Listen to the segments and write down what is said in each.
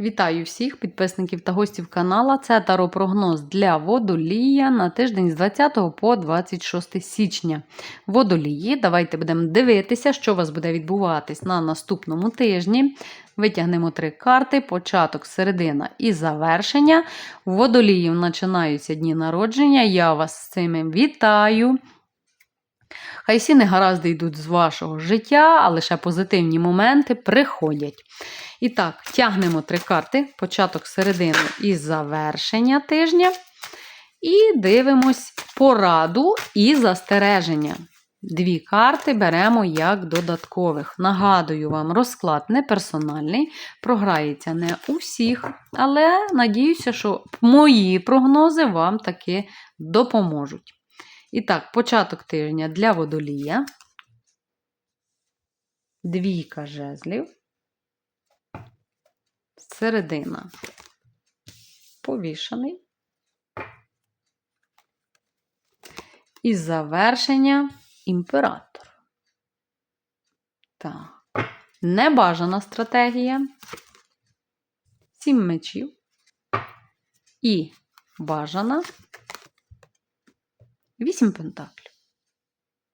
Вітаю всіх підписників та гостів канала. Це таро-прогноз для водолія на тиждень з 20 по 26 січня. Водолії, давайте будемо дивитися, що у вас буде відбуватись на наступному тижні. Витягнемо три карти: початок, середина і завершення. У водоліїв починаються дні народження. Я вас з цим вітаю. Хай всі негаразди йдуть з вашого життя, а лише позитивні моменти приходять. І так, тягнемо три карти: початок, середину і завершення тижня. І дивимось пораду і застереження. Дві карти беремо як додаткових. Нагадую вам, розклад не персональний, програється не у всіх, але надіюся, що мої прогнози вам таки допоможуть. І так, початок тижня для водолія. Двійка жезлів. Середина. Повішаний. І завершення імператор. Так. Небажана стратегія. Сім мечів. І бажана. Вісім пентаклів.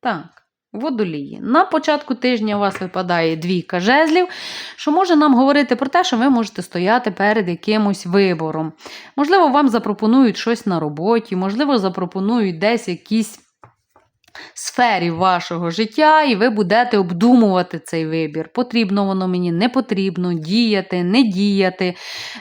Так, водолії. На початку тижня у вас випадає двійка жезлів, що може нам говорити про те, що ви можете стояти перед якимось вибором. Можливо, вам запропонують щось на роботі, можливо, запропонують десь якісь. Сфері вашого життя, і ви будете обдумувати цей вибір. Потрібно воно мені, не потрібно, діяти, не діяти.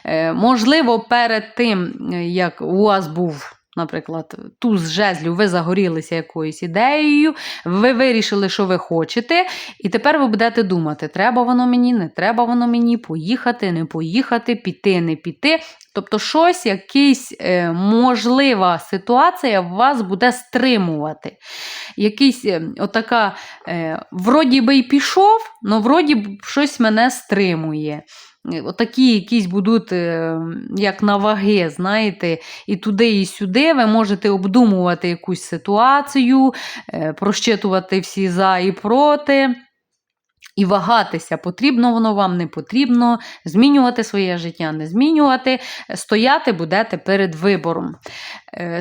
Е, можливо, перед тим, як у вас був Наприклад, туз жезлів, ви загорілися якоюсь ідеєю, ви вирішили, що ви хочете, і тепер ви будете думати, треба воно мені, не треба воно мені, поїхати, не поїхати, піти, не піти. Тобто, щось, якась е, можлива ситуація вас буде стримувати. Якийсь е, отака, е, вроді би й пішов, але вроді б щось мене стримує. Е, отакі якісь будуть, е, як на ваги, знаєте, і туди, і сюди ви можете обдумувати якусь ситуацію, е, прощитувати всі за і проти. І вагатися, потрібно воно вам, не потрібно, змінювати своє життя, не змінювати, стояти будете перед вибором.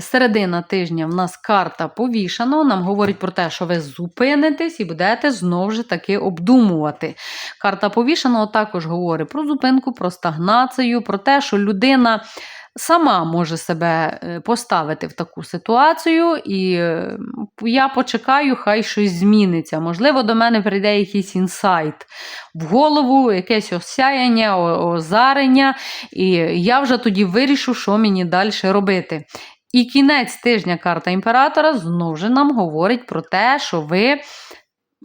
Середина тижня в нас карта повішана, нам говорить про те, що ви зупинитесь і будете знову ж таки обдумувати. Карта повішаного також говорить про зупинку, про стагнацію, про те, що людина сама може себе е, поставити в таку ситуацію, і е, я почекаю, хай щось зміниться. Можливо, до мене прийде якийсь інсайт в голову, якесь осяяння, озарення, і я вже тоді вирішу, що мені далі робити. І кінець тижня карта імператора знову ж нам говорить про те, що ви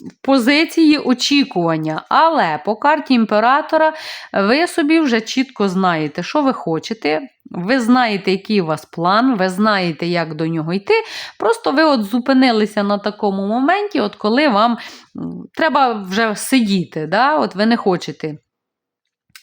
в позиції очікування. Але по карті імператора ви собі вже чітко знаєте, що ви хочете. Ви знаєте, який у вас план, ви знаєте, як до нього йти. Просто ви от зупинилися на такому моменті, от коли вам треба вже сидіти. да? От ви не хочете.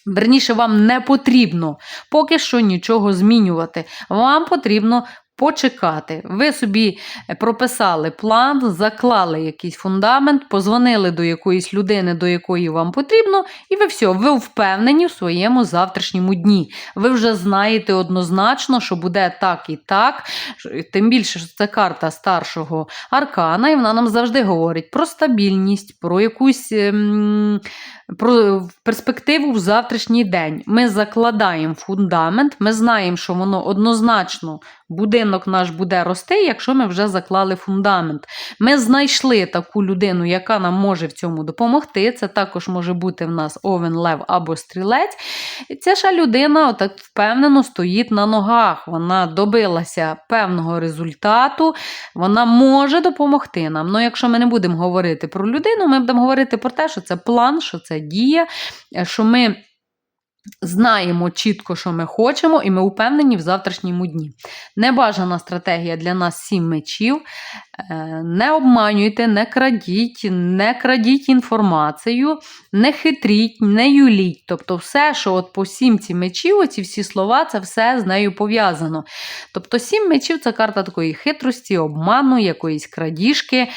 Верніше, вам не потрібно поки що нічого змінювати. Вам потрібно почекати. Ви собі е, прописали план, заклали якийсь фундамент, позвонили до якоїсь людини, до якої вам потрібно, і ви все, ви впевнені в своєму завтрашньому дні. Ви вже знаєте однозначно, що буде так і так. Тим більше, що це карта старшого аркана, і вона нам завжди говорить про стабільність, про якусь. Ем, про перспективу в завтрашній день. Ми закладаємо фундамент, ми знаємо, що воно однозначно будинок наш буде рости, якщо ми вже заклали фундамент. Ми знайшли таку людину, яка нам може в цьому допомогти. Це також може бути в нас овен, лев або стрілець. І ця ж людина отак впевнено стоїть на ногах. Вона добилася певного результату, вона може допомогти нам. Ну, якщо ми не будемо говорити про людину, ми будемо говорити про те, що це план, що це дія, що ми. Знаємо чітко, що ми хочемо, і ми впевнені в завтрашньому дні. Небажана стратегія для нас сім мечів. Е, не обманюйте, не крадіть, не крадіть інформацію, не хитріть, не юліть. Тобто, все, що от по сімці мечів, оці всі слова, це все з нею пов'язано. Тобто, сім мечів це карта такої хитрості, обману, якоїсь крадіжки,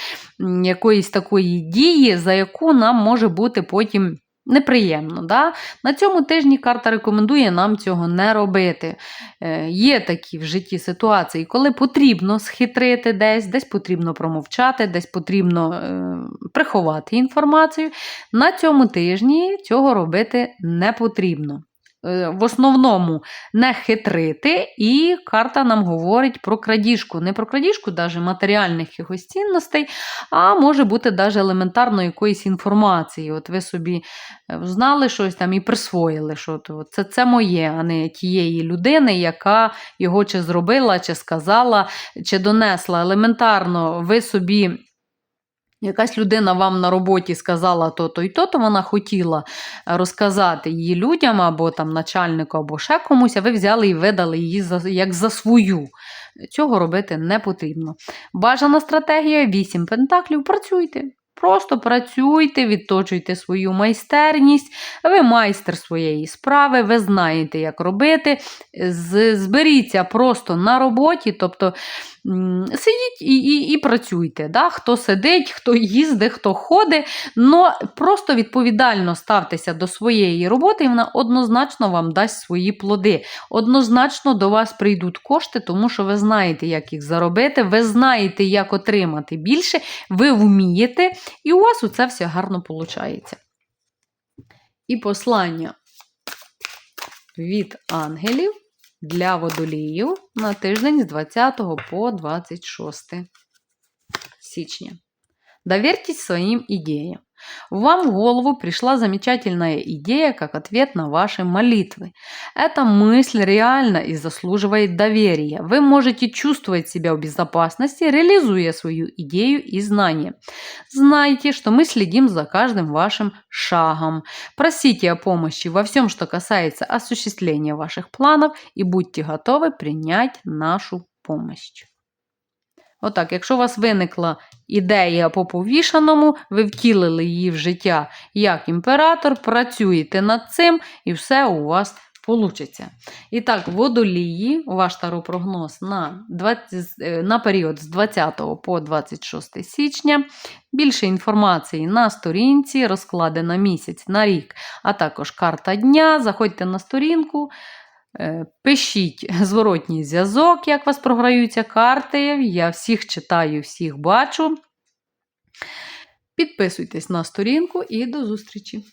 якоїсь такої дії, за яку нам може бути потім неприємно. Да? На цьому тижні карта рекомендує нам цього не робити. Е, Є такі в житті ситуації, коли потрібно схитрити десь, десь потрібно промовчати, десь потрібно е, приховати інформацію. На цьому тижні цього робити не потрібно. Е, В основному не хитрити, і карта нам говорить про крадіжку. Не про крадіжку, навіть матеріальних якихось цінностей, а може бути навіть елементарно якоїсь інформації. От ви собі е, знали щось там і присвоїли, що це, це моє, а не тієї людини, яка його чи зробила, чи сказала, чи донесла. Елементарно, ви собі. Якась людина вам на роботі сказала то-то і то-то, вона хотіла розказати її людям, або там начальнику, або ще комусь, а ви взяли і видали її за, як за свою. Цього робити не потрібно. Бажана стратегія 8 пентаклів. Працюйте. Просто працюйте, відточуйте свою майстерність, ви майстер своєї справи, ви знаєте, як робити. Зберіться просто на роботі, тобто сидіть і, і, і працюйте. Да? Хто сидить, хто їздить, хто ходить, но просто відповідально ставтеся до своєї роботи, і вона однозначно вам дасть свої плоди. Однозначно до вас прийдуть кошти, тому що ви знаєте, як їх заробити, ви знаєте, як отримати більше, ви вмієте, і у вас уце все гарно виходить. І послання від ангелів для водолію на тиждень з 20 по 26 січня. Довіртесь своим идеям. Вам в голову пришла замечательная идея как ответ на ваши молитвы. Эта мысль реальна и заслуживает доверия. Вы можете чувствовать себя в безопасности, реализуя свою идею и знания. Знайте, что мы следим за каждым вашим шагом. Просите о помощи во всем, что касается осуществления ваших планов, и будьте готовы принять нашу помощь. Отак, якщо у вас виникла ідея по повішаному, ви втілили її в життя як імператор, працюєте над цим, і все у вас вийде. І так, водолії, ваш таропрогноз на, 20, е, на період з 20 по 26 січня. Більше інформації на сторінці, розклади на місяць, на рік, а також карта дня. Заходьте на сторінку. Е, Пишіть зворотній зв'язок, як у вас програються карти. Я всіх читаю, всіх бачу. Підписуйтесь на сторінку і до зустрічі!